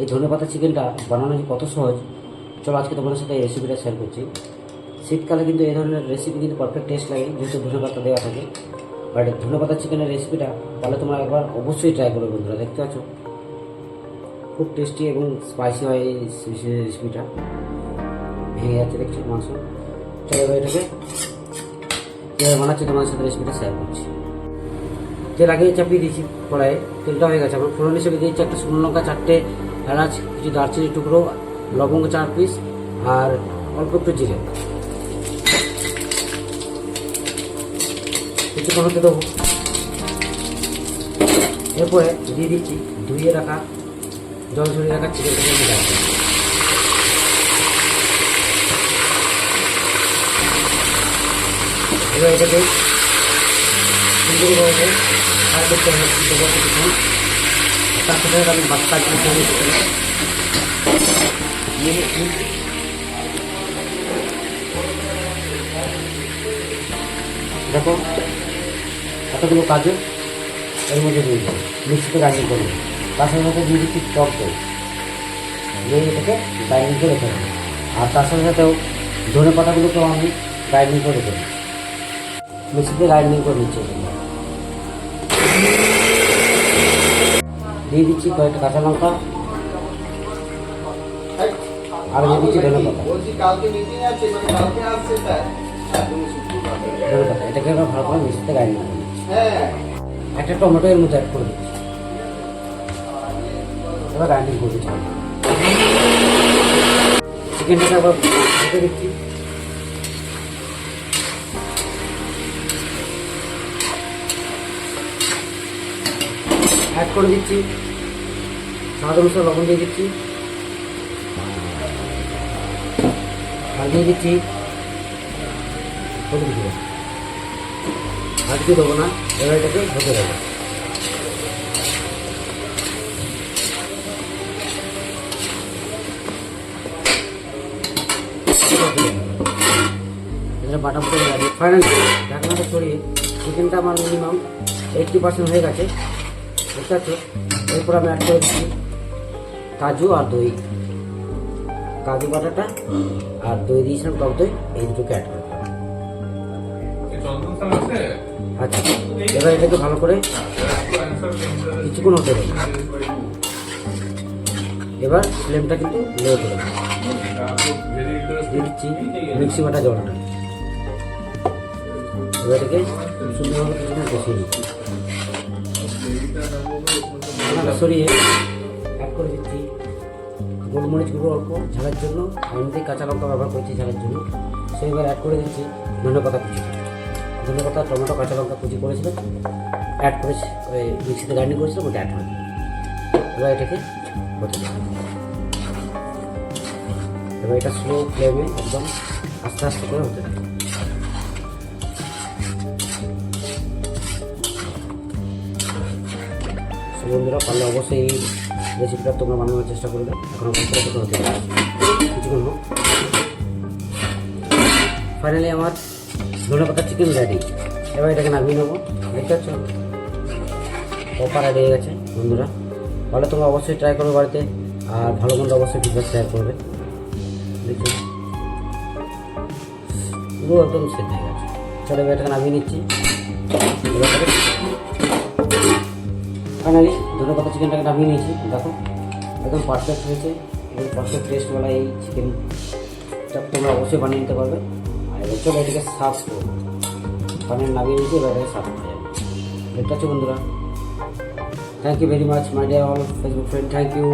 এই ধনে পাতা চিকেনটা বানানো যে কত সহজ, চলো আজকে তোমাদের সাথে এই রেসিপিটা শেয়ার করছি। শীতকালে কিন্তু এই ধরনের রেসিপি কিন্তু পারফেক্ট টেস্ট লাগে, যেহেতু ধনে পাতা দেওয়া থাকে। বাট ধনে পাতা চিকেনের রেসিপিটা তাহলে তোমরা একবার অবশ্যই ট্রাই করবে বন্ধুরা, দেখতে পাচ্ছ? খুব টেস্টি এবং স্পাইসি হয় এই রেসিপিটা ভেঙে যাচ্ছে দেখছি মাংস। চলো এবার এটাকে কীভাবে বানাচ্ছি তোমাদের সাথে রেসিপিটা শেয়ার করছি। তেল আগে চাপিয়ে দিয়েছি কড়াইয়ে, তেলটা হয়ে গেছে। আমার ফোড়ন হিসেবে দিয়েছি একটা শুকনো লঙ্কা, চারটে এলাচ, কিছু দারচিনি টুকরো, লবঙ্গ চার পিস আর অল্প একটু জিরে। এরপরে দিয়ে দিচ্ছি ধুয়ে রাখা, জল ঝরিয়ে রাখা চিকেনটাকে দিয়ে রাখব এবার এটাকে সুন্দরভাবে ফ্রাই করতে হবে বাচ্চা দিয়ে দিয়ে দিচ্ছি দেখো, এতগুলো কাজু এর মধ্যে দিয়ে দেবো মিক্সিতে গ্রাইন্ডিং করব। তার সাথে সাথে দিয়ে দিচ্ছি টক দই। দিয়ে এটাকে গ্রাইন্ডিং করে রেখে দেবো আর তার সাথে সাথেও ধনে পাতাগুলোকেও আমি গ্রাইন্ডিং করে রেখে দেবো। মিক্সিতে গ্রাইন্ডিং করে নিচ্ছি। দিয়ে দিচ্ছি কয়েকটা কাঁচা লঙ্কা। আর দিয়ে দিচ্ছি ধনে পাতা। মানে ধনে পাতা এটাকে আমরা ভালো করে করে নিচ্ছি হ্যাঁ। একটা টমেটো এর মধ্যে অ্যাড করে দিচ্ছি। এবার গ্রাইন্ডিং করে দিচ্ছি। চিকেনটাকে আবার দিচ্ছি। অ্যাড করে দিচ্ছি। স্বাদ অনুসারে লবণ দিয়ে দিচ্ছি। আর দিয়ে দিচ্ছি। হলুদ গুঁড়ো আর কিছু দেবো না। এবার এটাকে হতে দেবো। এটা বাটা ফুটে গেছে ফাইনালি ঢাকনাটা সরিয়ে চিকেনটা আমার মিনিমাম এইটটি পার্সেন্ট হয়ে গেছে। বুঝতে আছে? এরপর আমি অ্যাড করে দিচ্ছি কাজু আর দই। কাজু বাটাটা আর দই দিয়েছিলাম টক দই এই দুটোকে অ্যাড করে আচ্ছা এবার এটাকে ভালো করে কিছুক্ষণ হতে দেবো এবার ফ্লেমটা কিন্তু লো করে দিচ্ছি মিক্সি বাটা জলটা। এবার এটাকে সুন্দরভাবে কিছুক্ষণ কষিয়ে দিচ্ছি সরিয়ে অ্যাড করে দিচ্ছি। গোলমরিচ গুঁড়ো অল্প, ঝালের জন্য এমনিতেই কাঁচা লঙ্কা ব্যবহার করছি ঝালের জন্য। সেই এবার অ্যাড করে দিচ্ছি ধনে পাতা কুচি। ধনে পাতা, টমেটো, কাঁচা লঙ্কা কুচি করেছিলাম। অ্যাড করেছি, ওই মিক্সিতে গ্রাইন্ডিং করেছিলাম, ওটা অ্যাড করে এবার এটাকে এবার এটা স্লো ফ্লেমে একদম আস্তে আস্তে করে হতে দেবো। বন্ধুরা, পারলে অবশ্যই এই রেসিপিটা তোমরা বানানোর চেষ্টা করবে। এখনও হতে পারে কিছুক্ষণ হোক। ফাইনালি আমার ধনে পাতা চিকেন রেডি এবার এটাকে নামিয়ে নেব। দেখতে পাচ্ছ? অপার রেডি হয়ে গেছে, বন্ধুরা। তাহলে তোমরা অবশ্যই ট্রাই করবে বাড়িতে। আর ভালো মন্দ অবশ্যই ফিডব্যাক শেয়ার করবে। দেখো। পুরো একদম সেট হয়ে গেছে। চলো এবার এটাকে নামিয়ে নিচ্ছি। ফাইনালি ধনে পাতা চিকেনটাকে নামিয়ে নিয়েছি। দেখো, একদম পারফেক্ট হয়েছে। এবং পারফেক্ট টেস্টওয়ালা এই চিকেন চিকেনটা তোমরা অবশ্যই বানিয়ে নিতে পারবে। আর এবার চলো এটাকে সার্ভ করব। পানির নামিয়ে নিয়েছি, এবার এটাকে সার্ভ করে দেখতে পাচ্ছ বন্ধুরা? Thank you very much my dear all Facebook friend thank you